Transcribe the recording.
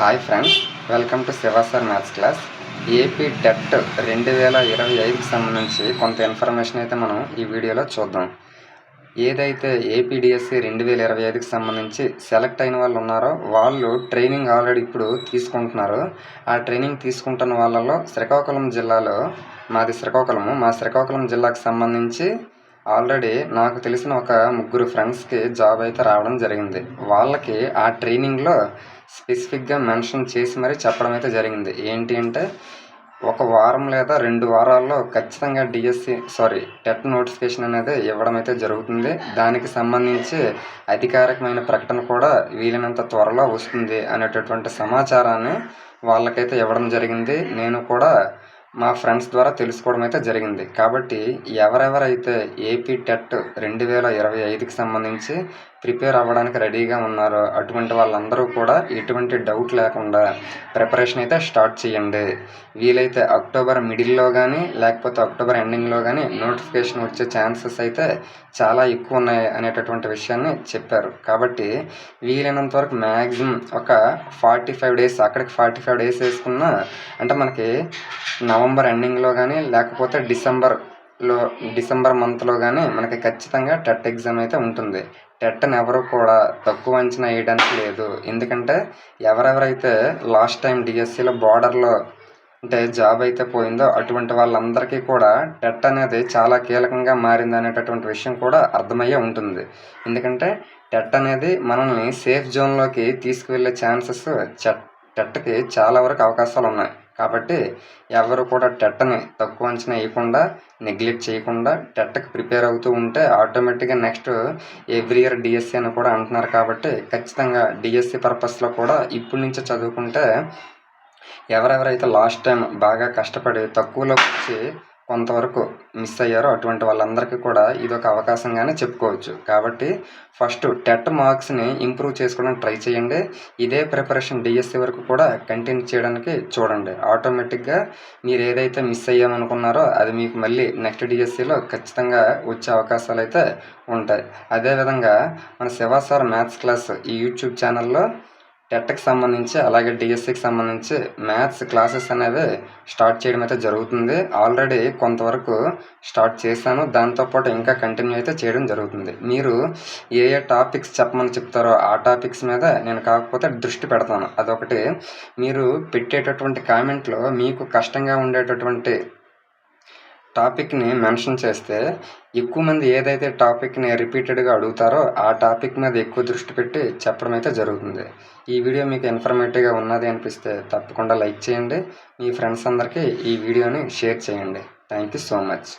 Hi friends welcome to Shiva sir maths class AP TET రెండు వేల ఇరవై ఐదుకి సంబంధించి కొంత ఇన్ఫర్మేషన్ అయితే మనం ఈ వీడియోలో చూద్దాం. ఏదైతే ఏపీడిఎస్సి రెండు వేల ఇరవై ఐదుకి సంబంధించి సెలెక్ట్ అయిన వాళ్ళు ఉన్నారో వాళ్ళు ట్రైనింగ్ ఆల్రెడీ ఇప్పుడు తీసుకుంటున్నారు. ఆ ట్రైనింగ్ తీసుకుంటున్న వాళ్ళలో శ్రీకాకుళం జిల్లాలో మాది శ్రీకాకుళము మా శ్రీకాకుళం జిల్లాకు సంబంధించి ఆల్రెడీ నాకు తెలిసిన ఒక ముగ్గురు ఫ్రెండ్స్కి జాబ్ అయితే రావడం జరిగింది. వాళ్ళకి ఆ ట్రైనింగ్లో స్పెసిఫిక్గా మెన్షన్ చేసి మరీ చెప్పడం అయితే జరిగింది. ఏంటి అంటే ఒక వారం లేదా రెండు వారాల్లో ఖచ్చితంగా డిఎస్సి సారీ టెట్ నోటిఫికేషన్ అనేది ఇవ్వడం అయితే జరుగుతుంది. దానికి సంబంధించి అధికారికమైన ప్రకటన కూడా వీలైనంత త్వరలో వస్తుంది అనేటటువంటి సమాచారాన్ని వాళ్ళకైతే ఇవ్వడం జరిగింది. నేను కూడా మా ఫ్రెండ్స్ ద్వారా తెలుసుకోవడం అయితే జరిగింది. కాబట్టి ఎవరెవరైతే ఏపీ టెట్ రెండు వేల ఇరవై ఐదుకి సంబంధించి ప్రిపేర్ అవ్వడానికి రెడీగా ఉన్నారు. అటువంటి వాళ్ళందరూ కూడా ఎటువంటి డౌట్ లేకుండా ప్రిపరేషన్ అయితే స్టార్ట్ చేయండి. వీలైతే అక్టోబర్ మిడిల్లో కానీ లేకపోతే అక్టోబర్ ఎండింగ్లో కానీ నోటిఫికేషన్ వచ్చే ఛాన్సెస్ అయితే చాలా ఎక్కువ ఉన్నాయి అనేటటువంటి విషయాన్ని చెప్పారు. కాబట్టి వీలైనంత వరకు మ్యాక్సిమం ఒక ఫార్టీ ఫైవ్ డేస్ అక్కడికి ఫార్టీ ఫైవ్ డేస్ వేసుకున్నా అంటే మనకి నవంబర్ ఎండింగ్లో కానీ లేకపోతే డిసెంబర్ లో డిసెంబర్ మంత్లో కానీ మనకి ఖచ్చితంగా టెట్ ఎగ్జామ్ అయితే ఉంటుంది. టెట్ని ఎవరు కూడా తక్కువ అంచనా వేయడానికి లేదు. ఎందుకంటే ఎవరెవరైతే లాస్ట్ టైం డిఎస్సిలో బార్డర్లో అంటే జాబ్ అయితే పోయిందో అటువంటి వాళ్ళందరికీ కూడా టెట్ అనేది చాలా కీలకంగా మారింది అనేటటువంటి విషయం కూడా అర్థమయ్యే ఉంటుంది. ఎందుకంటే టెట్ అనేది మనల్ని సేఫ్ జోన్లోకి తీసుకువెళ్ళే ఛాన్సెస్ టెట్కి చాలా వరకు అవకాశాలు ఉన్నాయి. కాబట్టి ఎవరు కూడా టెట్ని తక్కువ అంచనా వేయకుండా నెగ్లెక్ట్ చేయకుండా టెట్కి ప్రిపేర్ అవుతూ ఉంటే ఆటోమేటిక్గా నెక్స్ట్ ఎవ్రీ ఇయర్ డిఎస్సి అని కూడా అంటున్నారు కాబట్టి ఖచ్చితంగా డిఎస్సి పర్పస్లో కూడా ఇప్పటి నుంచే చదువుకుంటే ఎవరెవరైతే లాస్ట్ టైం బాగా కష్టపడి తక్కువలో వచ్చి కొంతవరకు మిస్ అయ్యారో అటువంటి వాళ్ళందరికీ కూడా ఇది ఒక అవకాశంగానే చెప్పుకోవచ్చు. కాబట్టి ఫస్ట్ టెట్ మార్క్స్ని ఇంప్రూవ్ చేసుకోవడానికి ట్రై చేయండి. ఇదే ప్రిపరేషన్ డిఎస్సి వరకు కూడా కంటిన్యూ చేయడానికి చూడండి. ఆటోమేటిక్గా మీరు ఏదైతే మిస్ అయ్యామనుకున్నారో అది మీకు మళ్ళీ నెక్స్ట్ డిఎస్సిలో ఖచ్చితంగా వచ్చే అవకాశాలు అయితే ఉంటాయి. అదేవిధంగా మన శివాసార్ మ్యాథ్స్ క్లాస్ ఈ యూట్యూబ్ ఛానల్లో టెట్కి సంబంధించి అలాగే డిఎస్సికి సంబంధించి మ్యాథ్స్ క్లాసెస్ అనేవి స్టార్ట్ చేయడం అయితే జరుగుతుంది. ఆల్రెడీ కొంతవరకు స్టార్ట్ చేశాను. దాంతోపాటు ఇంకా కంటిన్యూ అయితే చేయడం జరుగుతుంది. మీరు ఏ ఏ టాపిక్స్ చెప్పమని చెప్తారో ఆ టాపిక్స్ మీద నేను కాకపోతే దృష్టి పెడతాను. అదొకటి మీరు పెట్టేటటువంటి కామెంట్లో మీకు కష్టంగా ఉండేటటువంటి టాపిక్ని మెన్షన్ చేస్తే ఎక్కువ మంది ఏదైతే టాపిక్ని రిపీటెడ్గా అడుగుతారో ఆ టాపిక్ మీద ఎక్కువ దృష్టి పెట్టి చెప్పడం అయితే జరుగుతుంది. ఈ వీడియో మీకు ఇన్ఫర్మేటివ్గా ఉన్నది అనిపిస్తే తప్పకుండా లైక్ చేయండి. మీ ఫ్రెండ్స్ అందరికీ ఈ వీడియోని షేర్ చేయండి. Thank you so much.